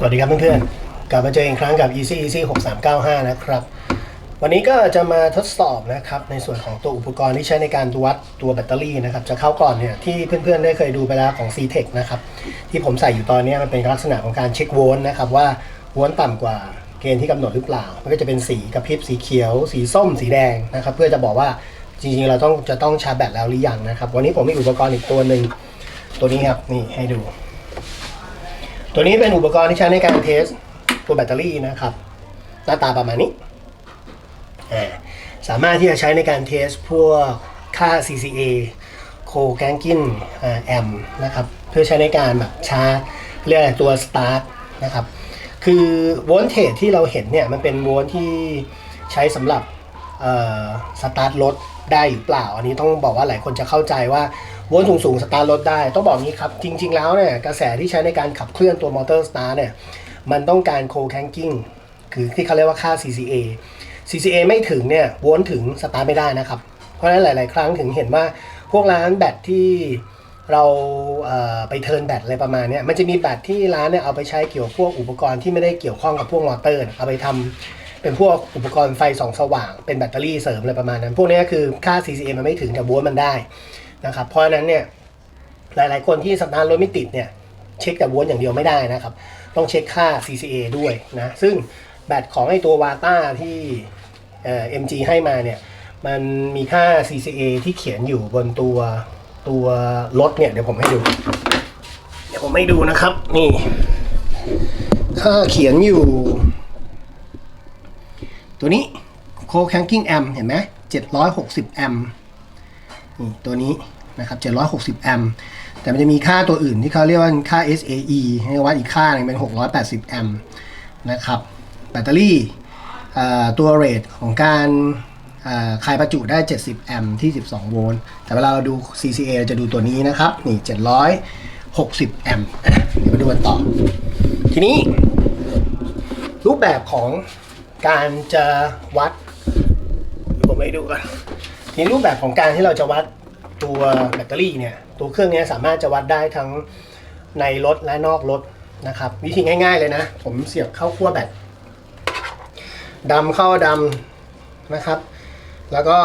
สวัสดีครับเพื่อนๆ กลับมาเจออีกครั้งกับ Easy Easy 6395 นะครับ วันนี้ก็จะมาทดสอบนะครับในส่วนของตัวอุปกรณ์ที่ใช้ในการวัดตัวแบตเตอรี่นะครับ จะเข้าก่อนเนี่ยที่เพื่อนๆ ได้เคยดูไปแล้วของ CTEC นะครับ ที่ผมใส่อยู่ตอนนี้มันเป็นลักษณะของการเช็คโวลต์นะครับว่าโวลต์ต่ำกว่าเกณฑ์ที่กำหนดหรือเปล่า มันก็จะเป็นสีกระพริบสีเขียว สีส้ม สีแดงนะครับเพื่อจะบอกว่าจริงๆ เราต้องจะต้องชาร์จแบตแล้วหรือยังนะครับ วันนี้ผมมีอุปกรณ์อีกตัวหนึ่งตัวนี้ครับนี่ให้ดู ตัวนี้เป็นอุปกรณ์ที่ใช้ในการเทสตัวแบตเตอรี่นะครับ หน้าตาประมาณนี้ สามารถที่จะใช้ในการเทสพวกค่า CCA โคแกงกินแอมนะครับ เพื่อใช้ในการแบบชาร์จเรียกอะไรตัวสตาร์ทนะครับ คือโวลเทจที่เราเห็นเนี่ย มันเป็นโวลที่ใช้สำหรับสตาร์ทรถได้หรือเปล่า อันนี้ต้องบอกว่าหลายคนจะเข้าใจว่า โวลต์สูงๆสตาร์ทรถได้ ต้องบอกงี้ครับ จริง ๆ แล้วเนี่ยกระแสที่ใช้ในการขับเคลื่อนตัวมอเตอร์สตาร์เนี่ยมันต้องการโคแคนกิ้งคือที่เขาเรียกว่าค่า CCA CCA ไม่ถึงเนี่ยวลต์ถึงสตาร์ทไม่ได้นะครับ เพราะฉะนั้นหลาย ๆ ครั้งถึงเห็นว่าพวกร้านแบตที่เราเไปเทิร์นแบตอะไรประมาณเนี้ยมันจะมีแบตที่ร้านเนี่ยเอาไปใช้เกี่ยวกับพวกอุปกรณ์ที่ไม่ได้เกี่ยวข้องกับพวกมอเตอร์ เอาไปทำเป็นพวกอุปกรณ์ไฟส่องสว่าง เป็นแบตเตอรี่เสริมอะไรประมาณนั้น พวกนี้คือค่า CCA มันไม่ถึงแต่โวลต์มันได้ นะครับเพราะฉะนั้นเนี่ยหลาย ๆ คนที่สตาร์ทรถไม่ติดเนี่ยเช็คแต่โวลต์อย่างเดียวไม่ได้นะครับ ต้องเช็คค่า CCA ด้วยนะซึ่งแบตของไอตัววาต้าที่เอ่อ MG ให้มาเนี่ยมันมีค่า CCA ที่เขียนอยู่บนตัวตัวรถเนี่ยเดี๋ยวผมให้ดู เดี๋ยวผมให้ดูนะครับ นี่ ค่าเขียนอยู่ ตัวนี้ c o c a n k i n g amp เห็นไหม760 แอมป์ นี่ตัวนี้นะครับ760 แอมป์แต่มันจะมีค่าตัวอื่นที่เขาเรียกว่าค่า SAE ให้วัดอีกค่าหนึงเป็น 680 แอมป์นะครับแบตเตอรี่ตัวเรทของการคายประจุได้ 70 แอมป์ที่ 12 โวลต์แต่เวลาเราดู CCA เราจะดูตัวนี้นะครับ นี่ 760 แอมป์เดี๋ยวมาดูกันต่อ ทีนี้ รูปแบบของการจะวัด ผมให้ดูกัน ทีนี้รูปแบบของการที่เราจะวัดตัวแบตเตอรี่เนี่ยตัวเครื่องนี้สามารถจะวัดได้ทั้งในรถและนอกรถนะครับ วิธีง่าย ๆเลยนะ ผมเสียบเข้าขั้วแบตดำเข้าดำนะครับ แล้วก็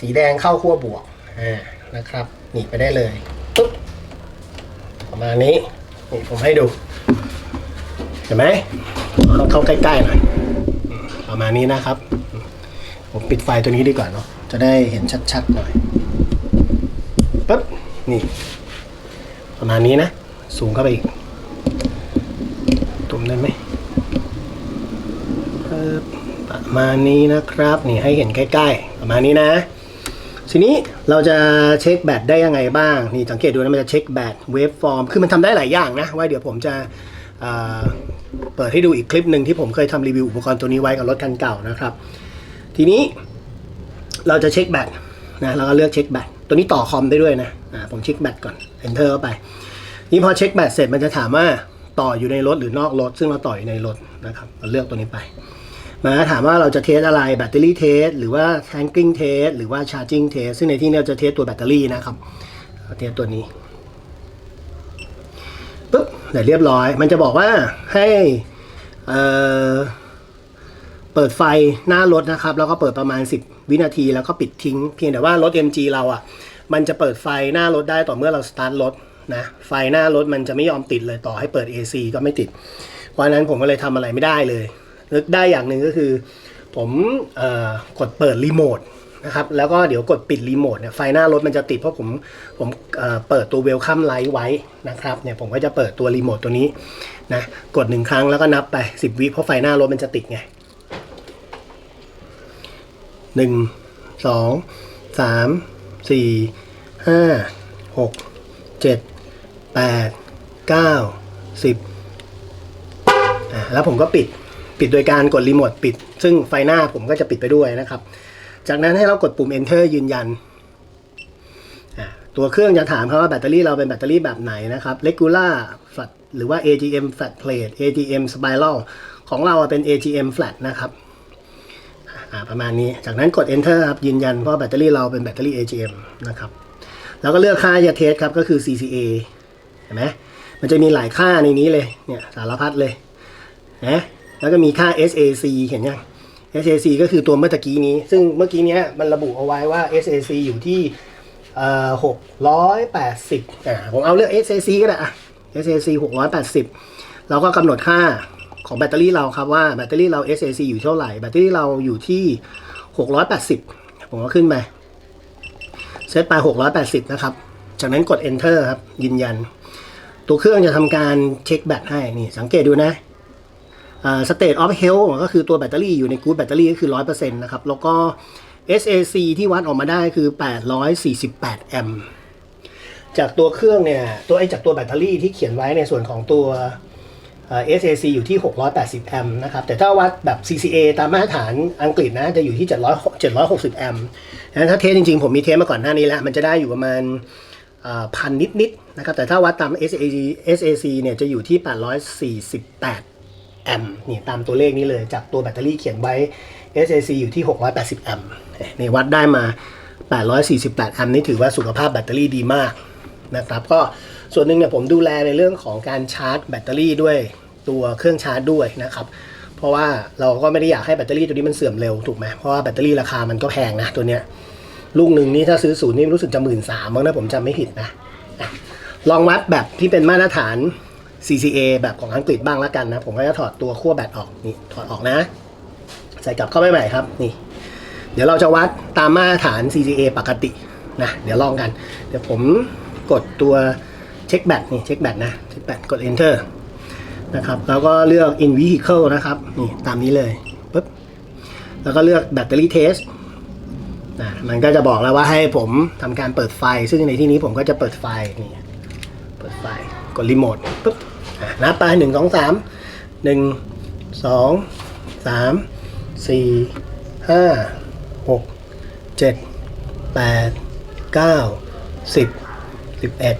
สีแดงเข้าขั้วบวกอ่านะครับหนีบไปได้เลยปุ๊บประมาณนี้นี่ผมให้ดู เห็นไหมเข้าเข้าใกล้ๆหน่อยประมาณนี้นะครับ ผมปิดไฟตัวนี้ดีกว่าเนาะจะได้เห็นชัดๆหน่อยปึ๊บนี่ประมาณนี้นะ สูงเข้าไปอีกตุ่มได้ไหมปึ๊บประมาณนี้นะครับ นี่ให้เห็นใกล้ ๆ ประมาณนี้นะ ทีนี้เราจะเช็คแบตได้ยังไงบ้าง นี่สังเกตดูนะมันจะเช็คแบตเวฟฟอร์มคือมันทำได้หลายอย่างนะว่าเดี๋ยวผมจะเอ่อเปิดให้ดูอีกคลิปหนึ่งที่ผมเคยทำรีวิวอุปกรณ์ตัวนี้ไว้กับรถคันเก่านะครับ ทีนี้เราจะเช็คแบตนะเราก็เลือกเช็คแบตตัวนี้ต่อคอมได้ด้วยนะผมเช็คแบตก่อน enter เข้าไปนี่พอเช็คแบตเสร็จมันจะถามว่าต่ออยู่ในรถหรือนอกรถ ซึ่งเราต่ออยู่ในรถนะครับเราเลือกตัวนี้ไปมาถามว่าเราจะเทสอะไรแบตเตอรี่เทสหรือว่าแทงกิ้งเทสหรือว่าชาร์จิ่งเทสซึ่งในที่นี้เราจะเทสตัวแบตเตอรี่นะครับเราเทสตัวนี้ปุ๊บเดี๋ยวเรียบร้อย มันจะบอกว่าให้เอ่อ เปิดไฟหน้ารถนะครับ แล้วก็เปิดประมาณ 10 วินาทีแล้วก็ปิดทิ้ง เพียงแต่ว่ารถ MG เราอะ มันจะเปิดไฟหน้ารถได้ต่อเมื่อเราสตาร์ทรถนะไฟหน้ารถมันจะไม่ยอมติดเลยต่อให้เปิด AC ก็ไม่ติด เพราะนั้นผมก็เลยทำอะไรไม่ได้เลยนึกได้อย่างหนึ่งก็คือ ผมอกดเปิดรีโมทนะครับแล้วก็เดี๋ยวกดปิดรีโมทเนี่ยไฟหน้ารถมันจะติดเพราะผมผมเเปิดตัวเวลคัมไลท์ไว้นะครับเนี่ยผมก็จะเปิดตัวรีโมทตัวนี้นะกดหนึ่งครั้งแล้วก็นับไป 10 วิเพราะไฟหน้ารถมันจะติดไง หนึ่งสองสามสี่ห้าหกเจ็ดแปดเก้าสิบอ่าแล้วผมก็ปิดปิดโดยการกดรีโมทปิด ซึ่งไฟหน้าผมก็จะปิดไปด้วยนะครับ จากนั้นให้เรากดปุ่ม enter ยืนยันอ่าตัวเครื่องจะถามครับว่าแบตเตอรี่เราเป็นแบตเตอรี่แบบไหนนะครับ regular flat หรือว่า AGM flat plate AGM spiral ของเราเป็น AGM flat นะครับ ประมาณนี้ จากนั้นกด enter ครับยืนยันเพราะแบตเตอรี่เราเป็นแบตเตอรี่ AGM นะครับแล้วก็เลือกค่าจะเทสครับก็คือ CCA เห็นไหมมันจะมีหลายค่าในนี้เลยเนี่ยสารพัดเลยนะแล้วก็มีค่า SAC เห็นยัง SAC ก็คือตัวเมื่อกี้นี้ ซึ่งเมื่อกี้เนี้ยมันระบุเอาไว้ว่า SAC อยู่ที่เอ่อหกร้อยแปดสิบอ่าผมเอาเลือก SAC ก็ได้อะ SAC หกร้อยแปดสิบเราก็กำหนดค่า ของแบตเตอรี่เราครับว่าแบตเตอรี่เรา SAC อยู่เท่าไหร่ แบตเตอรี่เราอยู่ที่หกร้อยแปดสิบผมก็ขึ้นไปเซตไปหกร้อยแปดสิบนะครับ จากนั้นกด enter ครับ ยืนยัน ตัวเครื่องจะทำการเช็คแบตให้ นี่ สังเกตดูนะอ่า state of health ก็คือตัวแบตเตอรี่อยู่ใน good แบตเตอรี่ก็คือ 100%นะครับ แล้วก็ SAC ที่วัดออกมาได้คือ 848 แอมป์จากตัวเครื่องเนี่ย ตัวไอ้จากตัวแบตเตอรี่ที่เขียนไว้ในส่วนของตัว SAC อยู่ที่ 680 แอมป์นะครับ แต่ถ้าวัดแบบ CCA ตามมาตรฐานอังกฤษนะ จะอยู่ที่ 700 760 แอมป์นั้นถ้าเทสจริงๆ ผมมีเทสมาก่อนหน้านี้แล้ว มันจะได้อยู่ประมาณพันนิดๆ นะครับ แต่ถ้าวัดตาม SAC SAC เนี่ยจะอยู่ที่ 848 แอมป์นี่ตามตัวเลขนี้เลยจากตัวแบตเตอรี่เขียนไว้ SAC อยู่ที่ 680 แอมป์นี่วัดได้มา 848 แอมป์นี่ถือว่าสุขภาพแบตเตอรี่ดีมากนะครับ ก็ส่วนหนึ่งเนี่ยผมดูแลในเรื่องของการชาร์จแบตเตอรี่ด้วย ตัวเครื่องชาร์จด้วยนะครับ เพราะว่าเราก็ไม่ได้อยากให้แบตเตอรี่ตัวนี้มันเสื่อมเร็วถูกไหมเพราะว่าแบตเตอรี่ราคามันก็แพงนะตัวเนี้ยลูกหนึ่งนี่ถ้าซื้อศูนย์นี่รู้สึกจะหมื่นสามมั้งนะผมจำไม่ผิดนะอะลองวัดแบบที่เป็นมาตรฐาน CCA แบบของอังกฤษบ้างแล้วกันนะ ผมก็จะถอดตัวขั้วแบตออกนี่ถอดออกนะ ใส่กลับเข้าไปใหม่ครับนี่ เดี๋ยวเราจะวัดตามมาตรฐาน CCA ปกตินะเดี๋ยวลองกัน เดี๋ยวผมกดตัวเช็คแบตนี่เช็คแบตนะเช็คแบตกด enter นะครับ แล้วก็เลือก in vehicle นะครับ นี่ตามนี้เลยปุ๊บ แล้วก็เลือกแบตเตอรี่เทสนะมันก็จะบอกแล้วว่าให้ผมทำการเปิดไฟ ซึ่งในที่นี้ผมก็จะเปิดไฟนี่เปิดไฟ กดรีโมทปุ๊บอะนับไปหนึ่งสองสามหนึ่งสองสามสี่ห้าหกเจ็ดแปดเก้าสิบสิบเอ็ด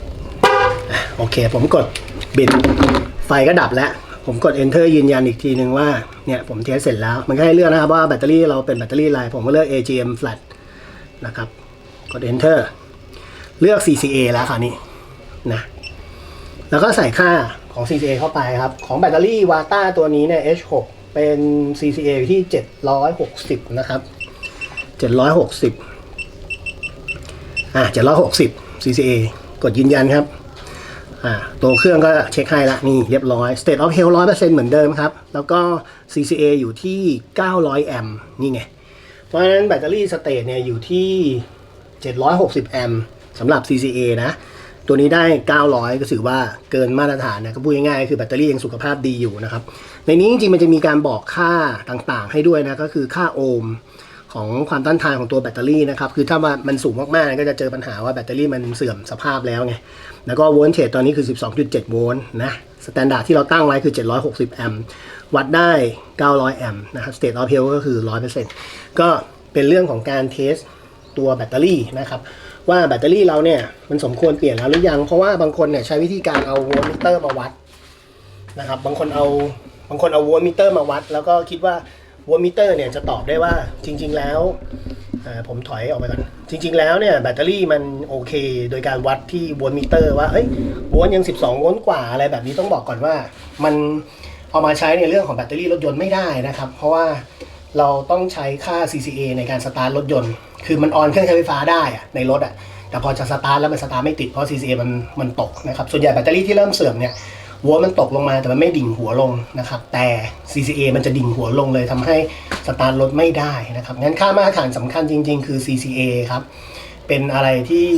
โอเค ผมกดบิด ไฟก็ดับแล้ว ผมกด enter ยืนยันอีกทีนึงว่าเนี่ยผมเทสเสร็จแล้ว มันก็ให้เลือกนะครับว่าแบตเตอรี่เราเป็นแบตเตอรี่อะไรผมก็เลือก AGM flat นะครับ กด enter เลือก CCA แล้วคราวนี้นะแล้วก็ใส่ค่าของ CCA เข้าไปครับ ของแบตเตอรี่วาต้าตัวนี้เนี่ย H6 เป็น CCA อยู่ที่ 760 นะครับ 760 อะ 760 CCA กดยืนยันครับ อ่าตัวเครื่องก็เช็คให้ละนี่เรียบร้อย State of Health 100%เหมือนเดิมครับ แล้วก็ CCA อยู่ที่ 900 แอมป์นี่ไง เพราะฉะนั้นแบตเตอรี่สเตทเนี่ยอยู่ที่ 760 แอมป์สำหรับ CCA นะ ตัวนี้ได้ 900 ก็ถือว่าเกินมาตรฐานนะก็พูดง่ายๆคือแบตเตอรี่ยังสุขภาพดีอยู่นะครับ ในนี้จริงๆมันจะมีการบอกค่าต่างๆ ให้ด้วยนะก็คือค่าโอห์ม ของความต้านทานของตัวแบตเตอรี่นะครับคือถ้ามันสูงมากๆก็จะเจอปัญหาว่าแบตเตอรี่มันเสื่อมสภาพแล้วไงแล้วก็โวลต์เทตอนนี้คือ 12.7 โวลต์นะสแตนดาร์ดที่เราตั้งไว้คือ 760 แอมป์วัดได้ 900 แอมป์นะครับ state of health ก็คือ 100%ก็เป็นเรื่องของการเทสตัวแบตเตอรี่นะครับว่าแบตเตอรี่เราเนี่ยมันสมควรเปลี่ยนแล้วหรือยังเพราะว่าบางคนเนี่ยใช้วิธีการเอาโวลต์มิเตอร์มาวัดนะครับบางคนเอาบางคนเอาโวลต์มิเตอร์มาวัด แล้วก็คิดว่า วลต์มิเตอร์เนี่ยจะตอบได้ว่าจริง ๆ แล้วผมถอยออกไปก่อนจริง ๆ แล้วเนี่ยแบตเตอรี่มันโอเค โดยการวัดที่วลต์มิเตอร์ว่าเฮ้ยวลต์ยัง 12 โวลต์กว่าอะไรแบบนี้ต้องบอกก่อนว่า มันเอามาใช้ในเรื่องของแบตเตอรี่รถยนต์ไม่ได้นะครับ เพราะว่าเราต้องใช้ค่า CCA ในการสตาร์ทรถยนต์ คือมันออนเครื่องใช้ไฟฟ้าได้ในรถอะแต่พอจะสตาร์ทแล้วมันสตาร์ทไม่ติดเพราะ CCA มันมันตกนะครับส่วนใหญ่แบตเตอรี่ที่เริ่มเสื่อมเนี่ย วลต์มันตกลงมาแต่มันไม่ดิ่งหัวลงนะครับ แต่ CCA มันจะดิ่งหัวลงเลยทำให้สตาร์ทรถไม่ได้นะครับงั้นค่ามาตรฐานสำคัญจริง ๆ คือ CCA ครับ เป็นอะไรที่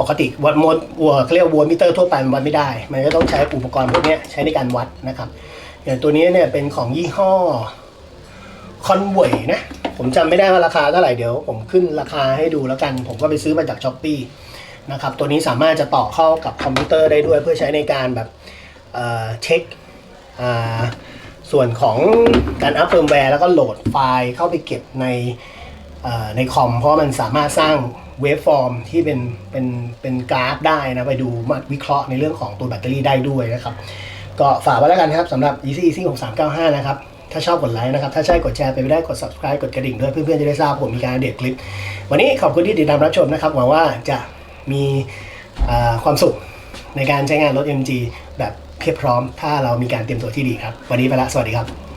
ปกติวัดมดวัวเขาเรียกวัวมิเตอร์ทั่วไปมันวัดไม่ได้ มันก็ต้องใช้อุปกรณ์พวกนี้ใช้ในการวัดนะครับ อย่างตัวนี้เนี่ยเป็นของยี่ห้อคอนเวยนะ ผมจำไม่ได้ว่าราคาเท่าไหร่เดี๋ยว ผมขึ้นราคาให้ดูแล้วกัน ผมก็ไปซื้อมาจากช้อปปี้ นะครับ ตัวนี้สามารถจะต่อเข้ากับคอมพิวเตอร์ได้ด้วยเพื่อใช้ในการแบบเเช็คส่วนของการอัพเฟิร์มแวร์แล้วก็โหลดไฟล์เข้าไปเก็บในในคอมเพราะมันสามารถสร้างเวฟฟอร์มที่เป็นเป็นเป็นกราฟได้นะไปดูมาวิเคราะห์ในเรื่องของตัวแบตเตอรี่ได้ด้วยนะครับ ก็ฝากไว้แล้วกันครับสำหรับ Easy Easy 6395 นะครับ ถ้าชอบกดไลค์นะครับ ถ้าใช่กดแชร์ไปไม่ได้กด subscribe กดกระดิ่งด้วยเพื่อนๆจะได้ทราบผมมีการอัปเดตคลิป วันนี้ขอบคุณที่ติดตามรับชมนะครับหวังว่าจะ มีความสุขในการใช้งานรถ MG แบบเพียบพร้อม ถ้าเรามีการเตรียมตัวที่ดีครับ วันนี้ไปละ สวัสดีครับ